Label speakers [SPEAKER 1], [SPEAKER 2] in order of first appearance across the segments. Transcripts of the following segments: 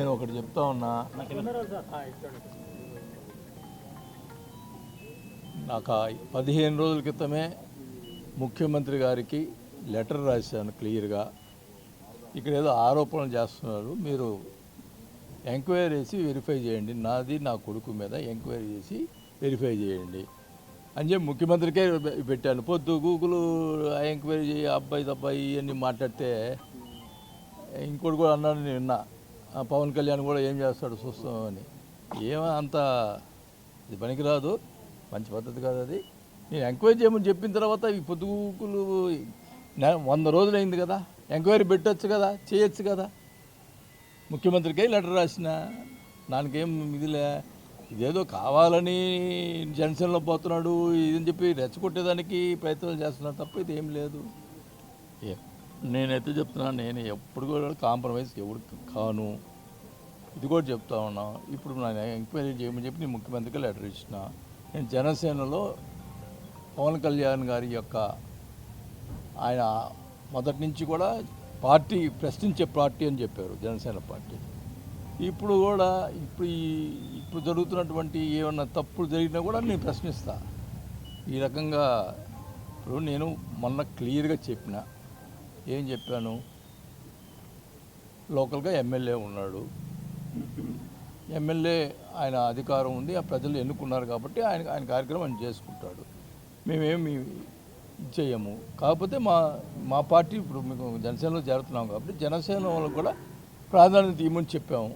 [SPEAKER 1] నేను ఒకటి చెప్తా ఉన్నా. నాకు పదిహేను రోజుల క్రితమే ముఖ్యమంత్రి గారికి లెటర్ రాశాను క్లియర్గా. ఇక్కడ ఏదో ఆరోపణలు చేస్తున్నారు. మీరు ఎంక్వైరీ చేసి వెరిఫై చేయండి. నాది నా కొడుకు మీద ఎంక్వైరీ చేసి వెరిఫై చేయండి. అని చెప్పి ముఖ్యమంత్రికే పెట్టాను. పొద్దు గూగుల్ ఎంక్వైరీ చేయి అబ్బాయి అబ్బాయి అని మాట్లాడితే ఇంకోటి కూడా అన్నాడు నేను పవన్ కళ్యాణ్ కూడా ఏం చేస్తాడు చూస్తామని ఏమో అంత ఇది పనికిరాదు మంచి పద్ధతి కాదు అది. నేను ఎంక్వైరీ చేయమని చెప్పిన తర్వాత ఈ పొద్దుగుకులు నె- వంద రోజులు అయింది కదా ఎంక్వైరీ పెట్టచ్చు కదా చేయొచ్చు కదా. ముఖ్యమంత్రికే లెటర్ రాసిన దానికేం ఇదిలే ఇదేదో కావాలని జనసేనలో పోతున్నాడు ఇదని చెప్పి రెచ్చగొట్టేదానికి ప్రయత్నాలు చేస్తున్నాడు తప్ప ఇది ఏం లేదు. ఏ- నేనైతే చెప్తున్నా నేను ఎప్పుడు కూడా కాంప్రమైజ్ ఎవరికి కాను. ఇది కూడా చెప్తా ఉన్నా. ఇప్పుడు నేను ఎంక్వైరీ చేయమని చెప్పి నేను ముఖ్యమంత్రికి లెటర్ ఇచ్చిన. నేను జనసేనలో పవన్ కళ్యాణ్ గారి యొక్క ఆయన మొదటి నుంచి కూడా పార్టీ ప్రశ్నించే పార్టీ అని చెప్పారు జనసేన పార్టీ. ఇప్పుడు కూడా ఇప్పుడు ఈ ఇప్పుడు జరుగుతున్నటువంటి ఏమన్నా తప్పులు జరిగినా కూడా నేను ప్రశ్నిస్తా. ఈ రకంగా ఇప్పుడు నేను మొన్న క్లియర్గా చెప్పిన. ఏం చెప్పాను? లోకల్గా ఎమ్మెల్యే ఉన్నాడు. ఎమ్మెల్యే ఆయన అధికారం ఉంది ఆ ప్రజలు ఎన్నుకున్నారు కాబట్టి ఆయన ఆయన కార్యక్రమం ఆయన చేసుకుంటాడు. మేమేమి చేయము. కాకపోతే మా మా పార్టీ ఇప్పుడు మీకు జనసేనలో చేరుతున్నాం కాబట్టి జనసేన వాళ్ళకు కూడా ప్రాధాన్యత ఇవ్వమని చెప్పాము.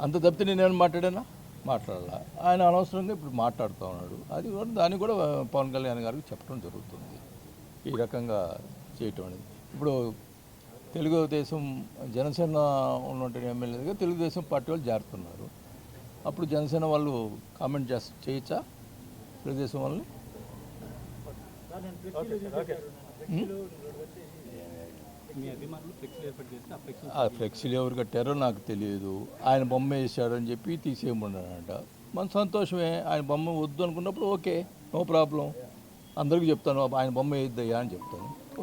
[SPEAKER 1] అంత తప్పితే నేనేమైనా మాట్లాడానా? మాట్లాడాల. ఆయన అనవసరంగా ఇప్పుడు మాట్లాడుతూ ఉన్నాడు. అది కూడా దాన్ని కూడా పవన్ కళ్యాణ్ గారికి చెప్పడం జరుగుతుంది. ఈ రకంగా చేయటం అనేది. ఇప్పుడు తెలుగుదేశం జనసేన ఉన్నటువంటి ఎమ్మెల్యేగా తెలుగుదేశం పార్టీ వాళ్ళు జారుతున్నారు. అప్పుడు జనసేన వాళ్ళు కామెంట్ చేస్త చేయొచ్చా? తెలుగుదేశం వాళ్ళని?
[SPEAKER 2] ఆ ఫ్లెక్సీ
[SPEAKER 1] ఆ ఫ్లెక్సీలు ఎవరు కట్టారో నాకు తెలియదు. ఆయన బొమ్మ వేసాడని చెప్పి తీసేయమన్నాడంట మన సంతోషమే. ఆయన బొమ్మ వద్దు అనుకున్నప్పుడు ఓకే నో ప్రాబ్లం. అందరికీ చెప్తాను ఆయన బొమ్మ వేయద్దయ్యా అని చెప్తాను.